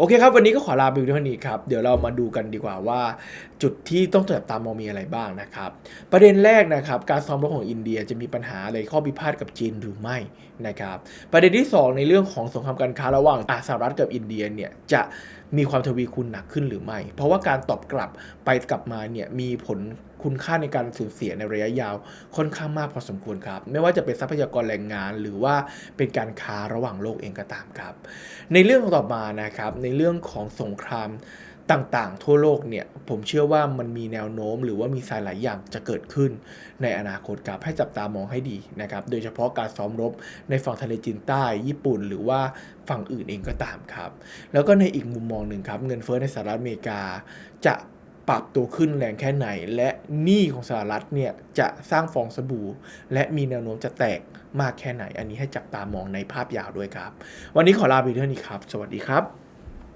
โอเคครับ วันนี้ก็ขอลาไปเท่านี้ครับ เดี๋ยวเรามาดูกันดีกว่าว่า จุดที่ต้องจับตามองมีอะไรบ้างนะครับ ประเด็นแรกนะครับ การซ้อมรบของอินเดียจะมีปัญหาอะไรข้อพิพาทกับจีนหรือไม่นะครับ ประเด็นที่ 2 ในเรื่องของสงครามการค้าระหว่างอาสหรัฐกับอินเดียเนี่ยจะมีความทวีคูณหนักขึ้นหรือไม่ เพราะว่าการตอบกลับไปกลับมาเนี่ยมีผลคุณค่าในการสูญเสียในระยะยาวค่อนข้างมากพอสมควรครับ ไม่ว่าจะเป็นทรัพยากรแรงงาน หรือว่าเป็นการค้าระหว่างโลกเองก็ตามครับ ในเรื่องต่อมานะครับในเรื่องของสงคราม ต่างๆ ทั่วโลกเนี่ยผมเชื่อว่ามันมีแนวโน้ม หรือว่ามีสายหลายอย่างจะเกิดขึ้นในอนาคตครับให้จับตามองให้ดีนะครับโดยเฉพาะการซ้อมรบในฝั่งทะเลจีนใต้ ญี่ปุ่น หรือว่าฝั่งอื่นเองก็ตามครับแล้วก็ในอีกมุมมองหนึ่งครับเงินเฟ้อในสหรัฐอเมริกาจะปรับตัวขึ้นแรงแค่ไหน และหนี้ของสหรัฐเนี่ยจะสร้างฟองสบู่ และมีแนวโน้มจะแตกมากแค่ไหน อันนี้ให้จับตามองในภาพยาวด้วยครับ วันนี้ขอลาไปเท่านี้ครับ สวัสดีครับ